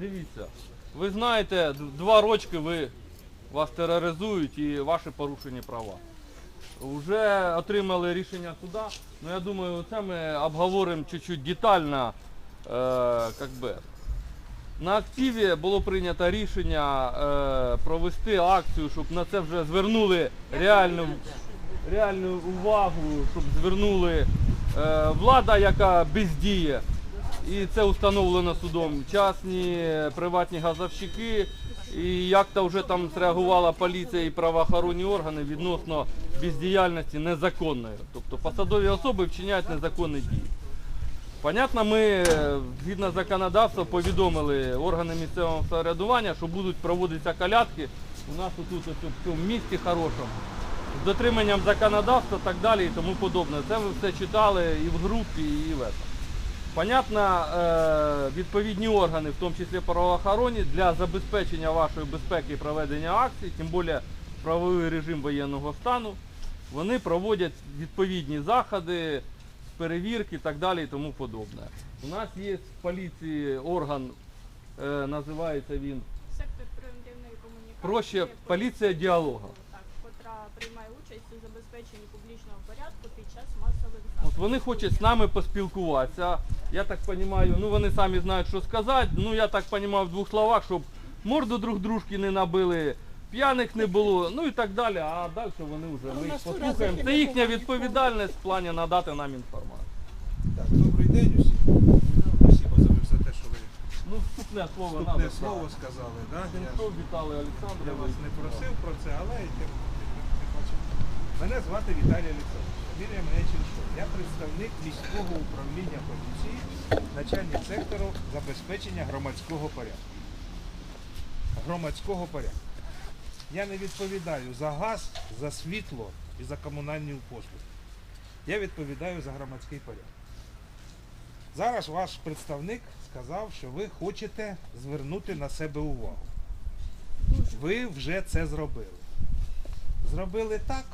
Дивіться, ви знаєте, два рочки ви вас тероризують і ваші порушені права. Вже отримали рішення суда. Ну я думаю, це ми обговоримо чуть-чуть детально. Е, как би. На активі було прийнято рішення е, провести акцію, щоб на це вже звернули реальну, реальну увагу, щоб звернули е, влада, яка бездіє. І це установлено судом. Частні приватні газовщики. І як то вже там зреагувала поліція і правоохоронні органи відносно бездіяльності незаконної. Тобто посадові особи вчиняють незаконні дії. Понятно, ми е, згідно законодавства повідомили органи місцевого самоврядування, що будуть проводитися колядки у нас тут в цьому місті хорошому. З дотриманням законодавства так далі і тому подобне. Це ви все читали і в групі, і в этом. Понятно, е, відповідні органи, в тому числі правоохоронні, для забезпечення вашої безпеки і проведення акцій, тим більше правовий режим воєнного стану, вони проводять відповідні заходи, перевірки і так далі і тому подобне. У нас є в поліції орган, е, називається він Сектор превентивної комунікації. проще поліція діалога. Котра приймає участь у забезпеченні публічного порядку під час масових От вони хочуть з нами поспілкуватися. Я так розумію, ну вони самі знають, що сказати. Ну я так розумію в двох словах, щоб морду друг дружки не набили, п'яних не було, ну і так далі. А далі вони вже ми їх послухаємо. Це їхня відповідальність в плані надати нам інформацію. Так, добрий день усім. Спасибо за все те, що ви Ну, вступне слово вступне надо. слово сказали. Да? Я, Віталій я вас не просив про це, але тим. Мене звати Віталій Олександрович. Фамілія мене Ченшов. Я представник міського управління поліції, начальник сектору забезпечення громадського порядку. Громадського порядку. Я не відповідаю за газ, за світло і за комунальні послуги. Я відповідаю за громадський порядок. Зараз ваш представник сказав, що ви хочете звернути на себе увагу. Ви вже це зробили. Зробили так,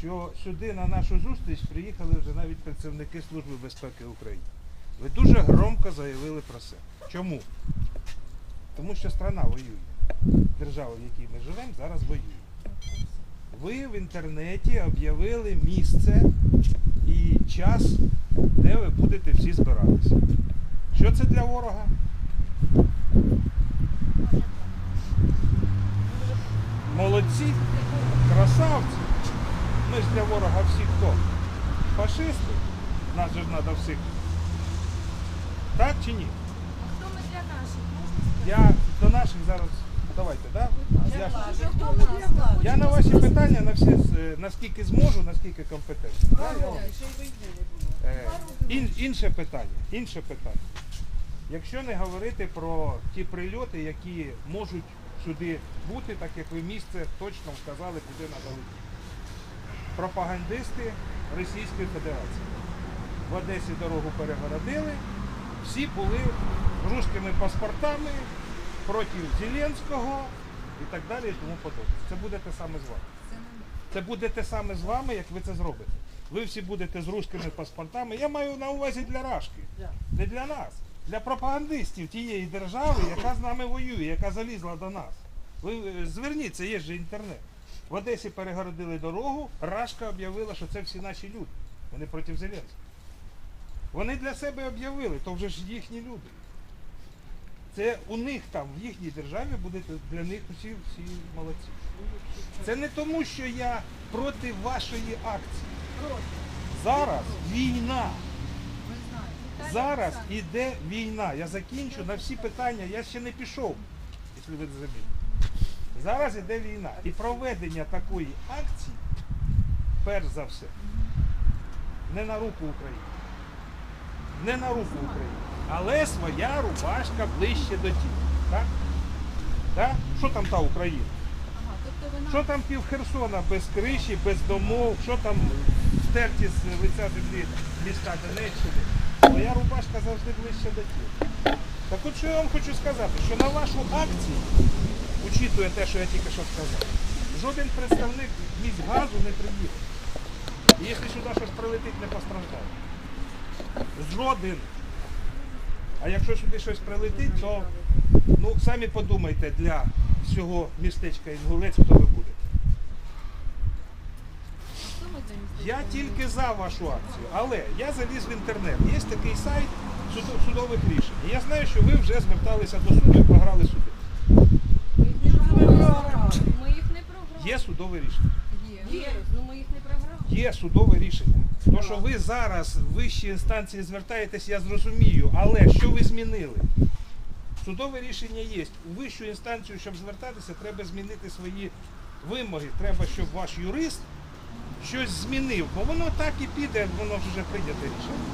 що сюди на нашу зустріч приїхали вже навіть працівники Служби безпеки України. Ви дуже громко заявили про це. Чому? Тому що страна воює. Держава, в якій ми живемо, зараз воює. Ви в інтернеті об'явили місце і час, де ви будете всі збиратися. Що це для ворога? Молодці, красавці. Ми ж для ворога всі хто? Фашисти? Нас же ж треба всіх. Так чи ні? Хто ми для наших? Я до наших зараз. Давайте, так? Я? Хто нас? я на ваші питання на всі, е, наскільки зможу, наскільки компетентний. Да, я Е, ін- інше питання, інше питання. Якщо не говорити про ті прильоти, які можуть сюди бути, так як ви місце точно вказали, куди треба летіти. Пропагандисти Російської Федерації. В Одесі дорогу перегородили, всі були з руськими паспортами проти Зеленського і так далі і тому подобне. Це буде те саме з вами. Це буде те саме з вами, як ви це зробите. Ви всі будете з руськими паспортами. Я маю на увазі для Рашки, не для нас, для пропагандистів тієї держави, яка з нами воює, яка залізла до нас. Ви е, зверніться, є ж інтернет. В Одесі перегородили дорогу, Рашка об'явила, що це всі наші люди. Вони проти Зеленського. Вони для себе об'явили, то вже ж їхні люди. Це у них там, в їхній державі, буде для них усі, всі молодці. Це не тому, що я проти вашої акції. Зараз війна. Зараз іде війна. Я закінчу на всі питання. Я ще не пішов, якщо ви замітили. Зараз іде війна. І проведення такої акції, перш за все, не на руку України. Не на руку України. Але своя рубашка ближче до тіла. Так? Так? Що там та Україна? Тобто Що там пів Херсона без криші, без домов, що там стерті з лиця землі міста Донеччини? Моя рубашка завжди ближче до тіла. Так от що я вам хочу сказати, що на вашу акцію, учитує те, що я тільки що сказав, жоден представник міськгазу не приїхав. І якщо сюди щось прилетить, не постраждає. Жоден. А якщо сюди щось прилетить, то ну самі подумайте для всього містечка Інгулець, хто ви будете. Я тільки за вашу акцію, але я заліз в інтернет. Є такий сайт судових рішень. І я знаю, що ви вже зверталися до суду і програли суди. Ми їх не програли. Ми їх не програли. Є судове рішення. Є. Ну ми їх не програли. Є судове рішення. То, що ви зараз в вищій інстанції звертаєтесь, я зрозумію. Але що ви змінили? Судове рішення є. У вищу інстанцію, щоб звертатися, треба змінити свої вимоги. Треба, щоб ваш юрист щось змінив. Бо воно так і піде, воно вже прийняте рішення.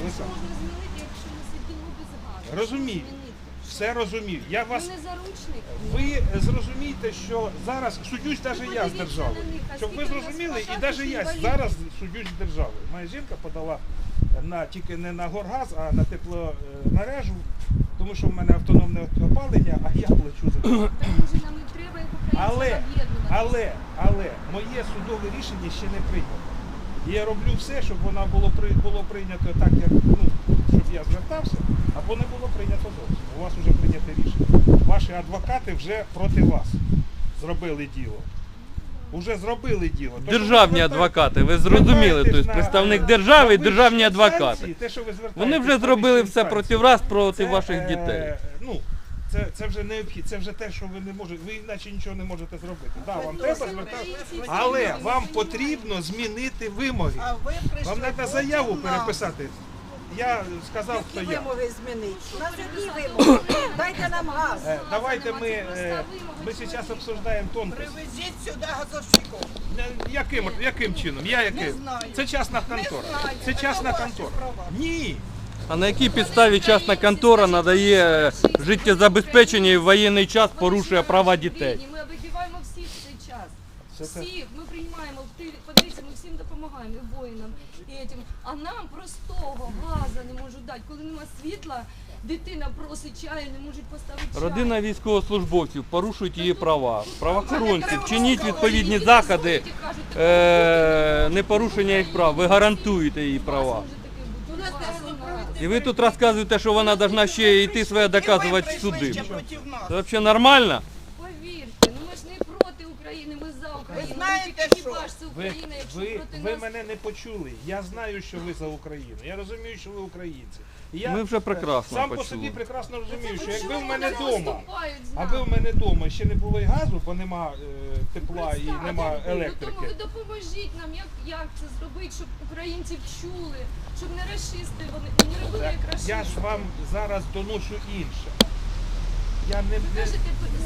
Олександр. можна змінити, якщо ми сидимо без газу? Розумію. Все розумію. Я Ви не заручник. Ви зрозумієте, що зараз судюсь навіть я з державою. Щоб ви зрозуміли, і навіть я зараз судюсь з державою. Моя жінка подала на тільки не на горгаз, а на тепломережу, тому що в мене автономне опалення, а я плачу за це. Нам треба Але, але, але моє судове рішення ще не прийнято. І я роблю все, щоб воно було було прийнято так, як ну, щоб я звертався, або не було прийнято зовсім. У вас вже прийняте рішення. Ваші адвокати вже проти вас зробили діло. Уже зробили діло. То, Державні зверта- адвокати, ви зрозуміли, тобто представник на держави і державні адвокати. те, що ви Вони вже зробили все проти вас, проти це, ваших е, дітей. Ну, це, це вже необхідно, це вже те, що ви не можете, ви іначе нічого не можете зробити. Да, вам треба звертатися. Але вам потрібно змінити вимоги. Вам треба заяву переписати. Я сказав, хто я. вимоги змінити? У нас які вимоги? Дайте нам газ. Е, Давайте ми, е, ми зараз обсуждаємо тонкості. Привезіть сюди газовщиків. Е, Яким, яким чином? Я яким? знаю. Це частна контора. знаю. Це частна контора. Ні. А на якій підставі частна контора надає життєзабезпечення і в воєнний час порушує права дітей? Ми вибиваємо всіх в цей час. Всіх, ми приймаємо, подивіться, ми всім допомагаємо, і воїнам, і этим. А нам простого газу не можуть дати. Коли нема світла, дитина просить чаю, не можуть поставити чай. Родина військовослужбовців порушують її права. Правоохоронці вчиніть відповідні заходи, е, не порушення їх прав. Ви гарантуєте її права. І ви тут розказуєте, що вона повинна ще йти своє доказувати в суди. Це взагалі нормально? Повірте, ну ми ж не проти України, ми за Україну. знаєте Ну, тільки що? хіба ж це Ви, Україна, якщо ви, проти ви нас... мене не почули. Я знаю, що ви за Україну. Я розумію, що ви українці. Я Ми вже прекрасно сам по почули. собі прекрасно розумію, що якби в мене вдома, аби в мене вдома ще не було і газу, бо нема е, тепла і нема ну, Тому електрики. ви допоможіть нам, як, як це зробити, щоб українців чули, щоб не расисти, вони не робили як расисти. я ж вам зараз доношу інше. Я не, Ви не, кажете,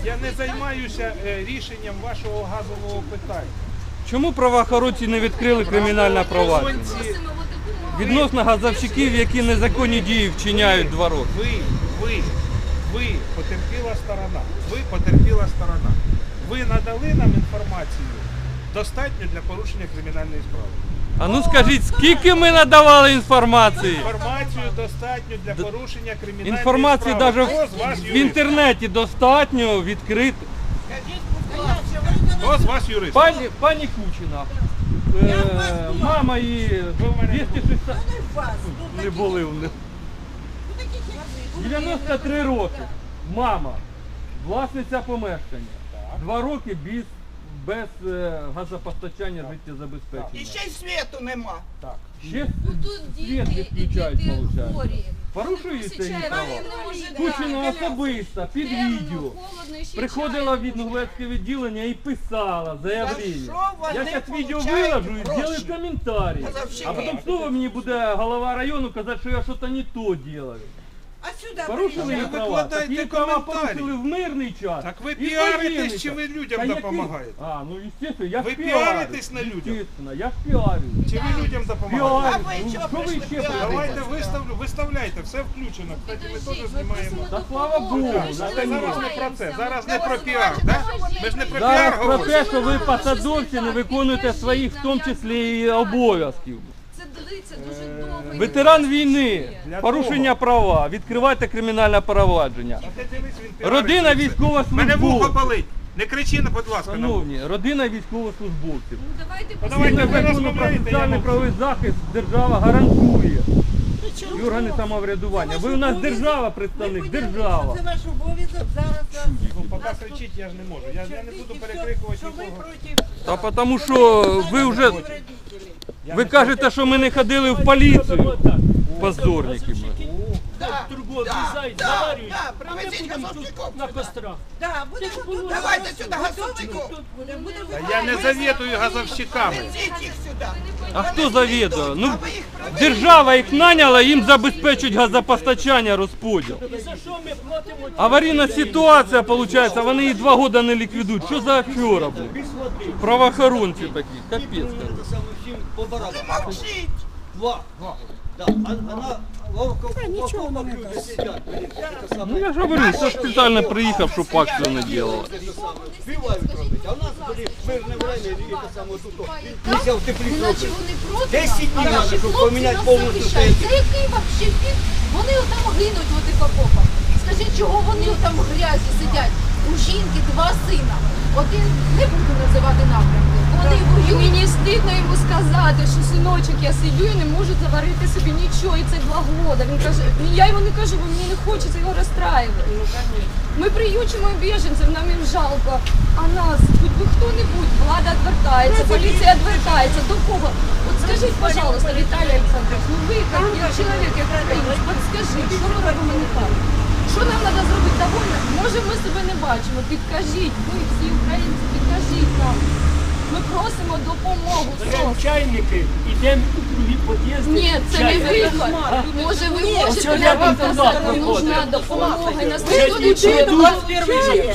я не займаюся е, рішенням вашого газового питання. Чому правоохоронці не відкрили кримінальне провадження? Правоохоронці- Просимо от допомоги. Відносно газовщиків, які незаконні дії вчиняють два роки. Ви, ви, ви потерпіла сторона. Ви потерпіла сторона. Ви надали нам інформацію достатньо для порушення кримінальної справи. А ну скажіть, скільки ми надавали інформації? Інформацію достатньо для порушення кримінальної Інформації справи. навіть Хто з вас в юрист? інтернеті достатньо відкрити. Скажіть, будь ласка, ви Хто з вас юрист? Пані, пані Кучина, е, мама її мене 260 не вас. Не були в них. 93 роки. Мама, власниця помешкання. Два роки без, без е, газопостачання І ще й світу нема. Так. Ще Ну, Тут світ діти, і відключають, діти виходить. хворі. Порушуються її права. Кучина особисто під відео. Приходила в Інгулецьке відділення і писала За заявлення. Я зараз відео виложу і зроблю коментарі. А потім знову мені буде голова району казати, що я щось не то делаю. А сюди Порушили ви її права. викладайте Такі права коментарі. порушили в мирний час. Так ви і в піаритесь воєнний чи час. ви людям Та який? допомагаєте? А, ну естественно, я Ви піарю. піаритесь на людях? Естественно, я ж піарю. Чи ви людям допомагаєте? А ви Ну, чого що ви прийшли ще? Давайте виставлю, виставляйте, все включено. Кстати, ми теж знімаємо. Та слава Богу, зараз не про це, зараз не про піар, да? Ми ж не про піар Зараз про говоримо. те, що ви посадовці не виконуєте своїх, в тому числі і обов'язків. Це длиться дуже довго. Ветеран війни, порушення права, відкривайте кримінальне провадження. Родина. Мене вухо військовослужбовців. болить. Не кричи, будь ласка, на вухо. Шановні, родина військовослужбовців. Ну давайте Ну, давайте Згідно ви закону про розмовляєте, я соціальний мовчу. правовий захист держава гарантує і органи самоврядування. Ви у нас держава, представник, держава. Це ваш обов'язок зараз. Ну, поки кричить, я ж не можу. Я, я не буду перекрикувати Що ви нікого. проти Та тому що ви вже. Ви кажете, що ми не ходили в поліцію. Позорники. Трубу обрізають, заварюють. А ми будемо тут на кострах. Да, будемо тут. Давайте сюди будемо. Та Я не завідую газовщиками. Ідіть їх сюди. А хто завідує? Ну держава їх наняла, їм забезпечують газопостачання, розподіл. І за що ми платимо? Аварійна ситуація, виходить, вони її два роки не ліквідують. Що за афера, блін? Води. Правоохоронці такі, капець. По барабану. Мовчіть. Два. Да, а- она ловко в окопах люди сидят, блин, это Ну самое. я ж говорю, що спеціально приїхав, щоб акцію не робила. Это самое, спевают робить. А у нас, блин, мирное время, и это самое тут. Нельзя в теплицу Іначе робить. вони проти. 10 а днів наші треба, щоб хлопці поміняти нас повністю захищають. цей- Це який вообще фіг? Вони там гинуть в отих окопах. Скажіть, чого вони там в грязі сидять? У жінки два сина. Один не буду називати напрямки. Воюють. Мені стидно йому сказати, що синочок, я сидю і не можу заварити собі нічого, і це два года. Він каже, я йому не кажу, бо мені не хочеться його розстраювати. Ми приючимо біженців, нам їм жалко. А нас, хоч би хто-небудь, влада відвертається, поліція відвертається. До кого? От скажіть, пожалуйста, Віталій Олександрович, ну ви, як чоловік, як українець, от скажіть, що ми робимо не так? Що нам треба зробити довольно? Може ми себе не бачимо. Підкажіть, ви всі українці, підкажіть нам. Ми просимо допомогу. Беремо чайники, йдемо у другі під'їзди. Ні, це не чай. Може, ви можете нам нужна допомога, нас ніхто не чує.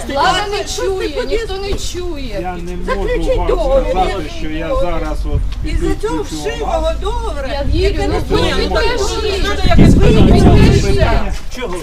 Влада не чує, ніхто не чує. Я не можу Заключіть вам договір, сказати, що я зараз от Із-за цього цю вшивого договора. Я вірю, ну не ви буде. підкажіть. Якось Підкажіть. питання. Чого?